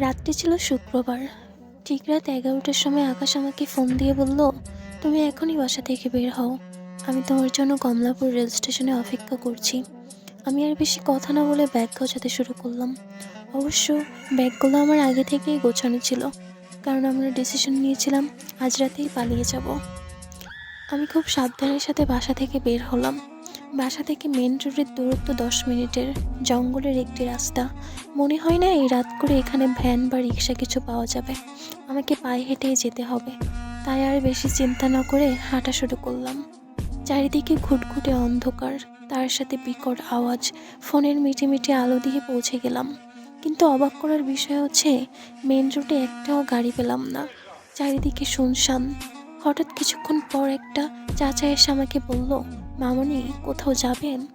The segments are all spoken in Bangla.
রাত্রি ছিল শুক্রবার। ঠিক রাত এগারোটার সময় আকাশ আমাকে ফোন দিয়ে বলল, তুমি এখনই বাসা থেকে বের হও। আমি তোমার জন্য কমলাপুর রেল স্টেশনে অপেক্ষা করছি। আমি আর বেশি কথা না বলে ব্যাগ গোছাতে শুরু করলাম। অবশ্য ব্যাগগুলো আমার আগে থেকেই গোছানো ছিল, কারণ আমরা ডিসিশন নিয়েছিলাম, আজ রাতেই পালিয়ে যাব। আমি খুব সাবধানের সাথে বাসা থেকে বের হলাম। বাসা থেকে মেন রোডের দূরত্ব দশ মিনিটের, জঙ্গলের একটি রাস্তা। মনে হয় না এই রাত করে এখানে ভ্যান বা রিক্সা কিছু পাওয়া যাবে। আমাকে পায়ে হেঁটেই যেতে হবে। তাই আর বেশি চিন্তা না করে হাঁটা শুরু করলাম। চারিদিকে ঘুটঘুটে অন্ধকার। তার সাথে বিকট আওয়াজ। ফোনের মিটি মিটি আলো দিয়ে পৌঁছে গেলাম। কিন্তু অবাক করার বিষয় হচ্ছে মেন রোডে একটাও গাড়ি পেলাম না। চারিদিকে শুনশান। হঠাৎ কিছুক্ষণ পর একটা চাচা এসে আমাকে বলল মামনি, কোথাও যাবেন?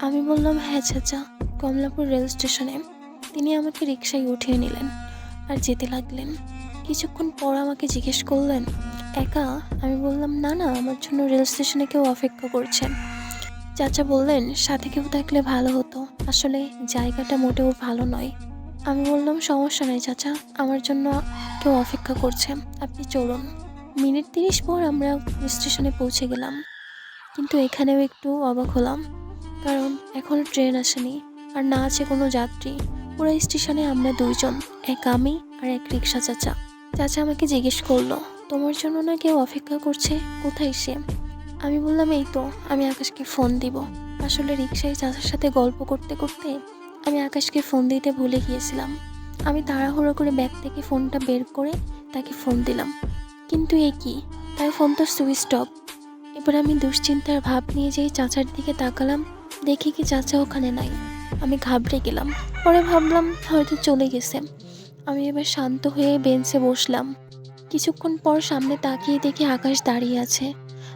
আমি বললাম হ্যাঁ চাচা, কমলাপুর রেল স্টেশনে। তিনি আমাকে রিক্সায় উঠিয়ে নিলেন আর যেতে লাগলেন। কিছুক্ষণ পর আমাকে জিজ্ঞেস করলেন, একা? আমি বললাম, না না, আমার জন্য রেল স্টেশনে কেউ অপেক্ষা করছেন। চাচা বললেন, সাথে কেউ থাকলে ভালো হতো। আসলে জায়গাটা মোটেও ভালো নয়। আমি বললাম, সমস্যা নেই চাচা, আমার জন্য কেউ অপেক্ষা করছে। আপনি চলুন। মিনিট তিরিশ পর আমরা স্টেশনে পৌঁছে গেলাম। কিন্তু এখানেও একটু অবাক হলাম। কারণ এখনও ট্রেন আসেনি আর না আছে কোনো যাত্রী। পুরো স্টেশনে আমরা দুইজন, এক আমি আর এক রিক্সা চাচা। চাচা আমাকে জিজ্ঞেস করল, তোমার জন্য না কেউ অপেক্ষা করছে? কোথায় সে? আমি বললাম, এই তো, আমি আকাশকে ফোন দিব। আসলে রিক্সায় চাচার সাথে গল্প করতে করতে আমি আকাশকে ফোন দিতে ভুলে গিয়েছিলাম। আমি তাড়াহুড়ো করে ব্যাগ থেকে ফোনটা বের করে তাকে ফোন দিলাম। কিন্তু এ কি? তার ফোন তো সুইচ অফ। এবার আমি দুশ্চিন্তার ভাব নিয়ে যেই চাচার দিকে তাকালাম, দেখি কি চাচা ওখানে নাই। আমি ঘাবড়ে গেলাম। পরে ভাবলাম হয়তো চলে গেছে। আমি এবার শান্ত হয়ে বেঞ্চে বসলাম। কিছুক্ষণ পর সামনে তাকিয়ে দেখি আকাশ দাঁড়িয়ে আছে।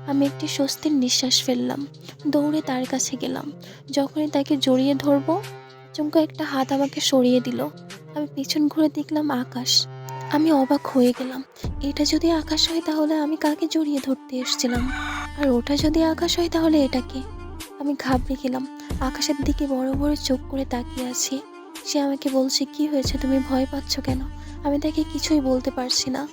আমি একটি স্বস্তির নিঃশ্বাস ফেললাম। দৌড়ে তার কাছে গেলাম। যখনই তাকে জড়িয়ে ধরবো, চমকা একটা হাত আমাকে সরিয়ে দিল। আমি পিছন ঘুরে দেখলাম আকাশ। আমি অবাক হয়ে গেলাম। এটা যদি আকাশ হয় তাহলে আমি কাকে জড়িয়ে ধরতে এসেছিলাম? আর ওটা যদি আকাশ হয় তাহলে এটাকে। আমি ঘাবড়ে গেলাম। আকাশের দিকে বড় বড় চোখ করে তাকিয়ে আছি। সে আমাকে বলছে, কি হয়েছে? তুমি ভয় পাচ্ছ কেন? আমি তাকে কিছুই বলতে পারছি না।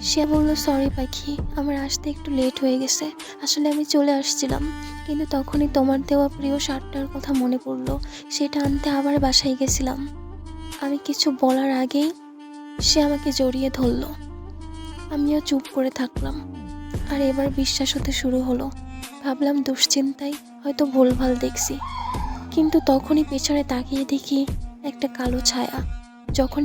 সে বলল সরি পাখি, আমার আসতে একটু লেট হয়ে গেছে। আসলে আমি চলে আসছিলাম। কিন্তু তখনই তোমার দেওয়া প্রিয় শার্টটার কথা মনে পড়ল। সেটা আনতে আবার বাসায় গেছিলাম। আমি কিছু বলার আগেই সে আমাকে জড়িয়ে ধরলো। আমিও চুপ করে থাকলাম। আর এবার বিশ্বাস হতে শুরু হলো। ভাবলাম দুশ্চিন্তায় হয়তো ভুলভাল দেখছি। কিন্তু তখনই পেছনে তাকিয়ে দেখি একটা কালো ছায়া। যখনই